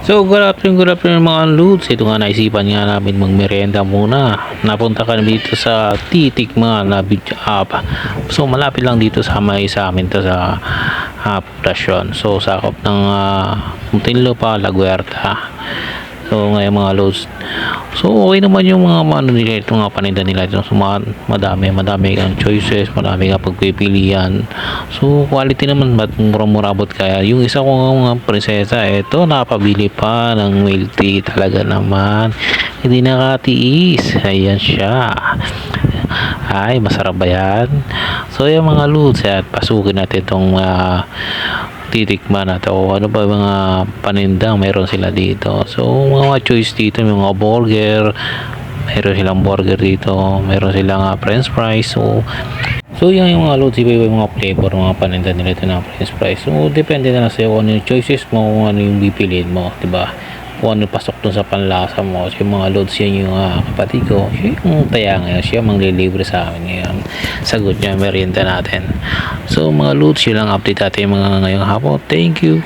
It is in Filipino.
So, good afternoon, good afternoon mga lods. Ito nga naisipan nga namin magmerienda muna. Napunta kami dito sa Titik mga na beach. So, malapit lang dito sa may sa amin to sa uh, poblasyon. So, sakop ng uh, Muntinlupa, Laguerta. So, ngayon mga loads. So, okay naman yung mga ano nila, itong mga paninda nila. Ito, so, ma- madami, madami kang choices, madami kang pagpipilian. So, quality naman, ba't mura-mura kaya? Yung isa kong mga prinsesa, ito, napabili pa ng milk talaga naman. Hindi nakatiis. Ayan siya. Ay, masarap ba yan? So, yung mga loads, at pasukin natin itong uh, titikman na to ano ba mga panindang meron sila dito so mga choice dito mga burger meron silang burger dito meron silang uh, french fries so So yan yung mga loads, iba yung mga flavor, mga paninda nila ito na french fries. So depende na lang sa'yo kung ano yung choices mo, kung ano yung pipiliin mo, di ba? Kung ano pasok dun sa panlasa mo. So mga loads yan yung uh, kapatid ko, yung taya ngayon, siya manglilibre sa amin ngayon. Sagot niya, merienda natin. So mga loads, yun lang update natin mga ngayong hapon. Thank you.